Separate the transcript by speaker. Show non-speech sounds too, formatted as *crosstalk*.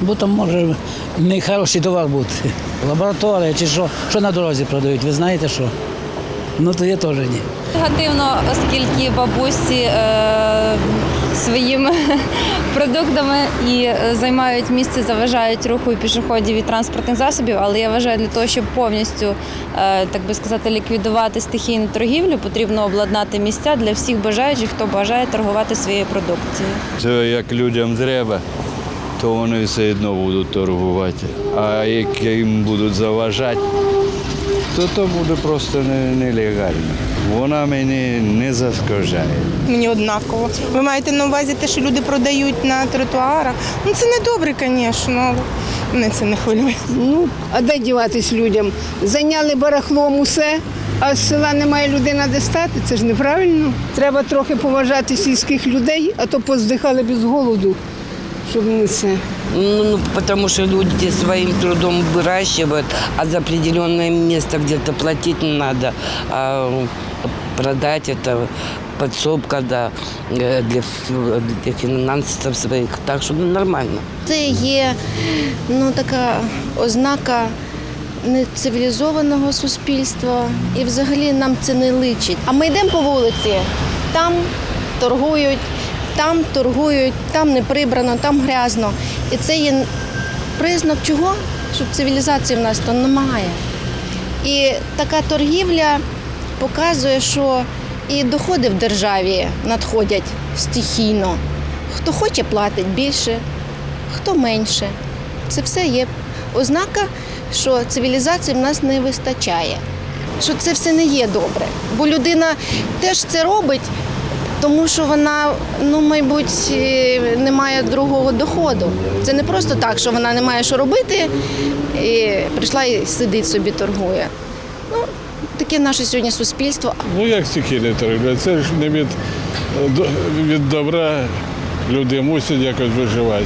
Speaker 1: Бо там може не хороший товар бути. Лабораторія чи що, що на дорозі продають, ви знаєте що? Ну то я теж ні.
Speaker 2: Негативно, оскільки бабусі е, своїми *laughs* продуктами і е, займають місце, заважають руху і пішоходів і транспортних засобів. Але я вважаю, для того, щоб повністю, е, так би сказати, ліквідувати стихійну торгівлю, потрібно обладнати місця для всіх бажаючих, хто бажає торгувати своєю продукцією.
Speaker 3: Це як людям треба, то вони все одно будуть торгувати. А як їм будуть заважати, то то буде просто нелегально. Вона мені не заскажає.
Speaker 4: Мені однаково. Ви маєте на увазі те, що люди продають на тротуарах. Ну це не добре, звісно, але мене це не хвилює.
Speaker 5: Ну, а де діватись людям? Зайняли барахлом усе, а з села немає людина де стати. Це ж неправильно. Треба трохи поважати сільських людей, а то поздихали без голоду, щоб не це.
Speaker 6: Ну, ну, потому что люди своим трудом выращивают, а за определенное место где-то платить надо, а продать это подсобка да, э, для, ф- для финансов своих. Так что ну, нормально.
Speaker 7: Це є ну, така ознака нецивілізованого суспільства, і взагалі нам це не личить. А ми йдемо по вулиці, там торгують, там торгують, там не прибрано, там грязно. І це є признак чого? Щоб цивілізації в нас то немає. І така торгівля показує, що і доходи в державі надходять стихійно. Хто хоче, платить більше, хто менше. Це все є ознака, що цивілізації в нас не вистачає, що це все не є добре. Бо людина теж це робить, тому що вона, ну, мабуть, е, не має другого доходу. Це не просто так, що вона не має що робити, і прийшла і сидить собі, торгує. Ну, таке наше сьогодні суспільство.
Speaker 8: Ну як стихійне торгівля? Це ж не від, від добра люди мусять якось виживати.